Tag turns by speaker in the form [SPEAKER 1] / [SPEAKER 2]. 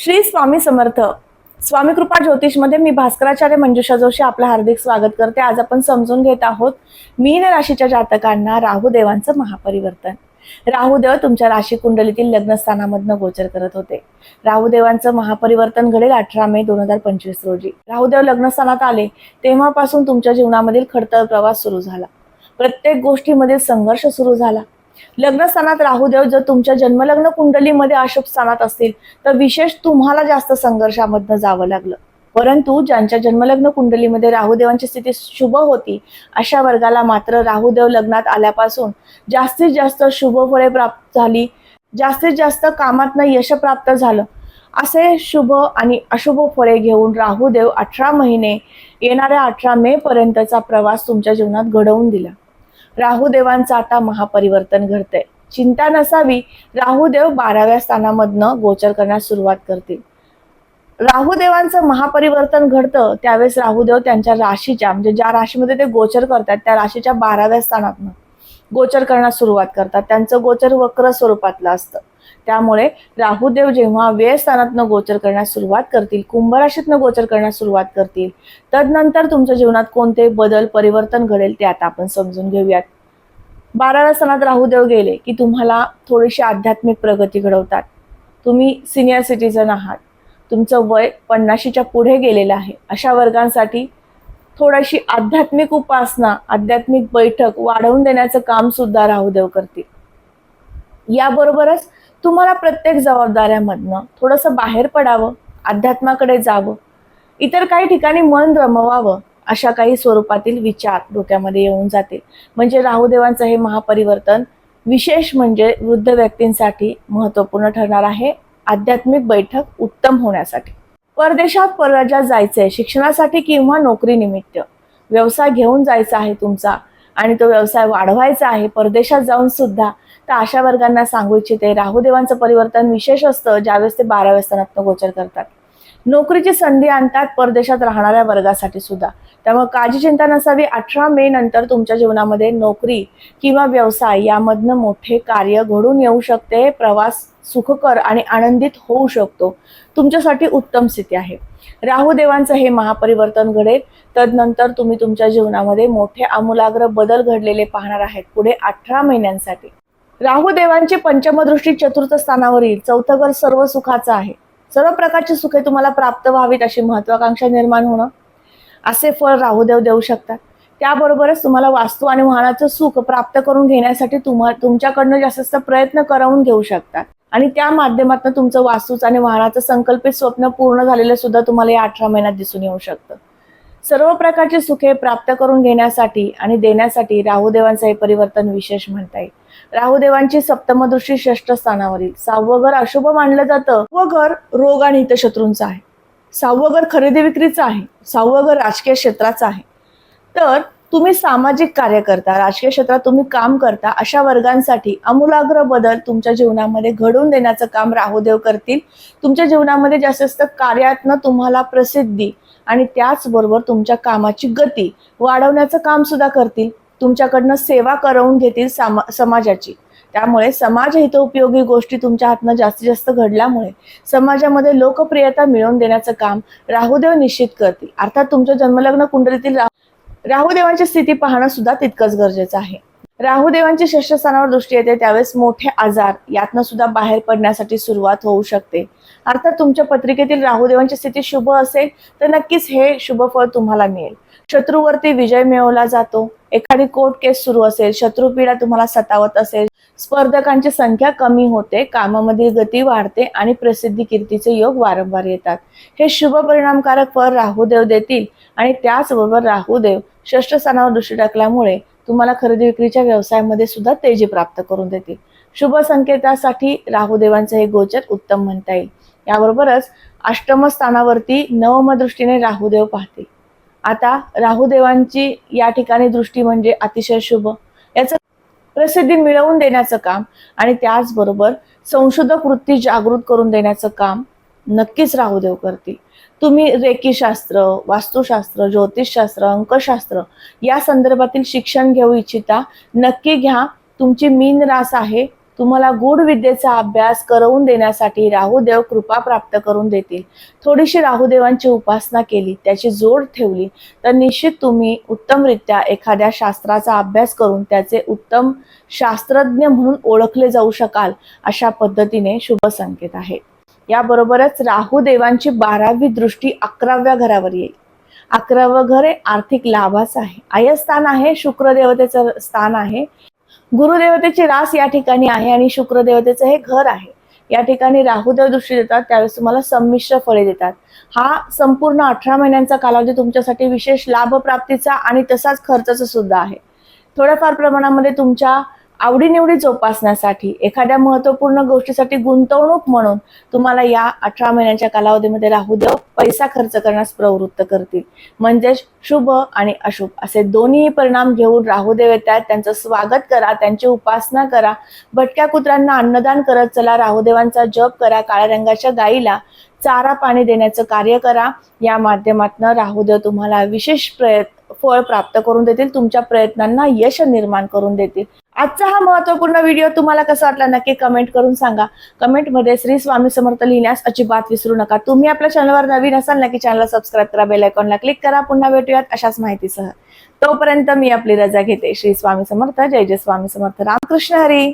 [SPEAKER 1] श्री स्वामी समर्थ. स्वामी कृपा ज्योतिषमध्ये मी भास्कराचार्य मंजुषा जोशी आपलं हार्दिक स्वागत करते. आज आपण समजून घेत आहोत मीन राशीच्या जातकांना राहुदेवांचं महापरिवर्तन. राहुदेव तुमच्या राशी कुंडलीतील लग्नस्थानामधनं गोचर करत होते. राहुदेवांचं महापरिवर्तन घडेल अठरा मे दोन हजार पंचवीस रोजी. राहुदेव लग्नस्थानात आले तेव्हापासून तुमच्या जीवनामधील खडतर प्रवास सुरू झाला. प्रत्येक गोष्टीमधील संघर्ष सुरू झाला. लग्नस्थानात राहुदेव जर तुमच्या जन्मलग्न कुंडलीमध्ये अशुभ स्थानात असतील तर विशेष तुम्हाला जास्त संघर्षामधनं जावं लागलं. परंतु ज्यांच्या जन्मलग्न कुंडलीमध्ये राहुदेवांची स्थिती शुभ होती अशा वर्गाला मात्र राहुदेव लग्नात आल्यापासून जास्तीत जास्त शुभ फळे प्राप्त झाली. जास्तीत जास्त कामातनं यश प्राप्त झालं. असे शुभ आणि अशुभ फळे घेऊन राहुदेव अठरा महिने येणाऱ्या अठरा मे पर्यंतचा प्रवास तुमच्या जीवनात घडवून दिला. राहुदेवांचं आता महापरिवर्तन घडतंय. चिंता नसावी राहुदेव बाराव्या स्थानामधनं गोचर करण्यास सुरुवात करतील. राहुदेवांचं महापरिवर्तन घडतं त्यावेळेस राहुदेव त्यांच्या राशीच्या म्हणजे ज्या राशीमध्ये ते गोचर करतात त्या राशीच्या बाराव्या स्थानातनं गोचर करण्यास सुरुवात करतात. त्यांचं गोचर वक्र स्वरूपातलं असतं. त्यामुळे राहुदेव जेव्हा व्यय स्थानातनं गोचर करण्यास सुरुवात करतील कुंभ राशीतनं गोचर करण्यास सुरुवात करतील तदनंतर तुमच्या जीवनात कोणते बदल परिवर्तन घडेल ते आता आपण समजून घेऊयात. बाराव्या स्थानात राहुदेव गेले की तुम्हाला थोडीशी आध्यात्मिक प्रगती घडवतात. तुम्ही सिनियर सिटीजन आहात. तुमचं वय पन्नाशीच्या पुढे गेलेलं आहे. अशा वर्गांसाठी थोडीशी आध्यात्मिक उपासना आध्यात्मिक बैठक वाढवून देण्याचं काम सुद्धा राहुदेव करतील. याबरोबरच तुम्हाला प्रत्येक जबाबदाऱ्यामधनं थोडंसं बाहेर पडावं अध्यात्माकडे जावं इतर काही ठिकाणी मन रमवावं अशा काही स्वरूपातील विचार डोक्यामध्ये येऊन जातील. म्हणजे राहुदेवांचं हे महापरिवर्तन विशेष म्हणजे वृद्ध व्यक्तींसाठी महत्त्वपूर्ण ठरणार आहे. आध्यात्मिक बैठक उत्तम होण्यासाठी. परदेशात परराज्यात जायचंय शिक्षणासाठी किंवा नोकरी निमित्त व्यवसाय घेऊन जायचा आहे तुमचा आणि तो व्यवसाय वाढवायचा आहे. परदेशात जाऊन सुद्धा तर अशा वर्गांना सांगू इच्छिते. राहुदेवांचं परिवर्तन विशेष असतं ज्यावेळेस ते बाराव्या स्थानात गोचर करतात. नोकरीची संधी आणतात परदेशात राहणाऱ्या वर्गासाठी सुद्धा. त्यामुळे काळजी चिंता नसावी. अठरा मे नंतर तुमच्या जीवनामध्ये नोकरी किंवा व्यवसाय यामधनं मोठे कार्य घडून येऊ शकते. प्रवास सुखकर आणि आनंदित होऊ शकतो. तुमच्यासाठी उत्तम स्थिती आहे. राहुदेवांचं हे महापरिवर्तन घडेल. तदनंतर तुम्ही तुमच्या जीवनामध्ये मोठे आमूलाग्र बदल घडलेले पाहणार आहेत. पुढे अठरा महिन्यांसाठी. राहुदेवांची पंचमदृष्टी चतुर्थ स्थानावरील येईल चौथं घर सर्व सुखाचं आहे. सर्व प्रकारची सुखे तुम्हाला प्राप्त व्हावीत अशी महत्वाकांक्षा निर्माण होणं. असे फळ राहुदेव देऊ शकतात. त्याबरोबरच तुम्हाला वास्तू आणि वाहनाचं सुख प्राप्त करून घेण्यासाठी तुम्हा तुमच्याकडनं जास्त प्रयत्न करवून घेऊ शकतात. आणि त्या माध्यमातून तुमचं वास्तूचं आणि वाहनाचं संकल्पित स्वप्न पूर्ण झालेलं सुद्धा तुम्हाला या अठरा महिन्यात दिसून येऊ शकतं. सर्व प्रकारची सुखे प्राप्त करून घेण्यासाठी आणि देण्यासाठी राहुदेवांचं हे परिवर्तन विशेष म्हणता येईल. राहुदेवांची सप्तमदृष्टी षष्ठ स्थानावरील सहावं घर अशुभ मानलं जातं. व घर रोग आणि हितशत्रूंचं आहे. सहावं घर खरेदी विक्रीचं आहे. सहावं घर राजकीय क्षेत्राचं आहे. तर तुम्ही सामाजिक कार्य करता राजकीय क्षेत्रात तुम्ही काम करता अशा वर्गांसाठी आमूलाग्र बदल तुमच्या जीवनामध्ये घडवून देण्याचं काम राहुदेव करतील. तुमच्या जीवनामध्ये जास्तीत जास्त कार्यातनं तुम्हाला प्रसिद्धी आणि त्याचबरोबर तुमच्या कामाची गती वाढवण्याचं काम सुद्धा करतील. तुमच्याकडनं सेवा करवून घेतील सामा समाजाची. त्यामुळे समाज हितोपयोगी गोष्टी तुमच्या हातनं जास्तीत जास्त घडल्यामुळे समाजामध्ये लोकप्रियता मिळवून देण्याचं काम राहुदेव निश्चित करतील. अर्थात तुमच्या जन्मलग्न कुंडलीतील राहुदेवांची स्थिती पाहणं सुद्धा तितकंच गरजेचं आहे. राहुदेवांची षष्ठ दृष्टी येते त्यावेळेस मोठे आजार यातनं सुद्धा बाहेर पडण्यासाठी सुरुवात होऊ शकते. अर्थात तुमच्या पत्रिकेतील राहुदेवांची स्थिती शुभ असेल तर नक्कीच हे शुभ फळ तुम्हाला मिळेल. शत्रूवरती विजय मिळवला जातो. एखादी कोर्ट केस सुरू असेल शत्रुपीडा तुम्हाला सतावत असेल स्पर्धकांची संख्या कमी होते कामामधील गती वाढते आणि प्रसिद्धी कीर्तीचे योग वारंवार येतात. हे शुभ परिणामकारक फळ राहुदेव देतील आणि त्याचबरोबर राहुदेव षष्ठ स्थानावर दृष्टी टाकल्यामुळे तुम्हाला खरेदी विक्रीच्या व्यवसायामध्ये सुद्धा तेजी प्राप्त करून देतील. शुभ संकेतासाठी राहुदेवांचं हे गोचर उत्तम म्हणता येईल. याबरोबरच अष्टम स्थानावरती नवम दृष्टीने राहुदेव पाहतील. आता राहुदेवांची या ठिकाणी दृष्टी म्हणजे अतिशय शुभ. याचं प्रसिद्धी मिळवून देण्याचं काम आणि त्याचबरोबर संशोधक वृत्ती जागृत करून देण्याचं काम नक्कीच राहुदेव करतील. तुम्ही रेकीशास्त्र वास्तुशास्त्र ज्योतिषशास्त्र अंकशास्त्र या संदर्भातील शिक्षण घेऊ इच्छिता नक्की घ्या. तुमची मीन रास आहे. तुम्हाला गूढ विद्येचा अभ्यास करवून देण्यासाठी राहुदेव कृपा प्राप्त करून देतील. थोडीशी राहुदेवांची उपासना केली त्याची जोड ठेवली तर निश्चित तुम्ही उत्तमरित्या एखाद्या शास्त्राचा अभ्यास करून त्याचे उत्तम शास्त्रज्ञ म्हणून ओळखले जाऊ शकाल अशा पद्धतीने शुभ संकेत आहे याबरोबरच राहुदेवांची बारावी दृष्टी अकराव्या घरावर येईल. अकरावं घर हे आर्थिक लाभाचं आहे. आयस्थान आहे शुक्रदेवतेचं स्थान आहे. गुरुदेवतेची रास या ठिकाणी आहे आणि शुक्रदेवतेचं हे घर आहे. या ठिकाणी राहुदेव दृष्टी देतात त्यावेळेस तुम्हाला संमिश्र फळे देतात. हा संपूर्ण अठरा महिन्यांचा कालावधी तुमच्यासाठी विशेष लाभप्राप्तीचा आणि तसाच खर्चाचा सुद्धा आहे. थोड्याफार प्रमाणामध्ये तुमच्या आवडीनिवडी जोपासण्यासाठी एखाद्या महत्त्वपूर्ण गोष्टीसाठी गुंतवणूक म्हणून तुम्हाला या अठरा महिन्यांच्या कालावधीमध्ये राहुदेव पैसा खर्च करण्यास प्रवृत्त करतील. म्हणजेच शुभ आणि अशुभ असे दोन्ही परिणाम घेऊन राहुदेव देव येतात त्यांचं स्वागत करा त्यांची उपासना करा. भटक्या कुत्र्यांना अन्नदान करत चला राहुदेवांचा जप करा काळ्या रंगाच्या गाईला चारा पाणी देण्याचं कार्य करा. या माध्यमातून राहुदेव तुम्हाला विशेष प्रयत्न. फळ प्राप्त करून देतील तुमच्या प्रयत्नांना यश निर्माण करून देतील. आजचा हा महत्त्वपूर्ण व्हिडिओ तुम्हाला कसा वाटला नक्की कमेंट करून सांगा. कमेंटमध्ये श्री स्वामी समर्थ लिहिण्यास अजिबात विसरू नका. तुम्ही आपल्या चॅनलवर नवीन असाल नक्की चॅनलला सबस्क्राईब करा बेल आयकॉनला क्लिक करा. पुन्हा भेटूयात अशाच माहितीसह. तोपर्यंत मी आपली रजा घेते. श्री स्वामी समर्थ. जय जय स्वामी समर्थ. रामकृष्ण हरी.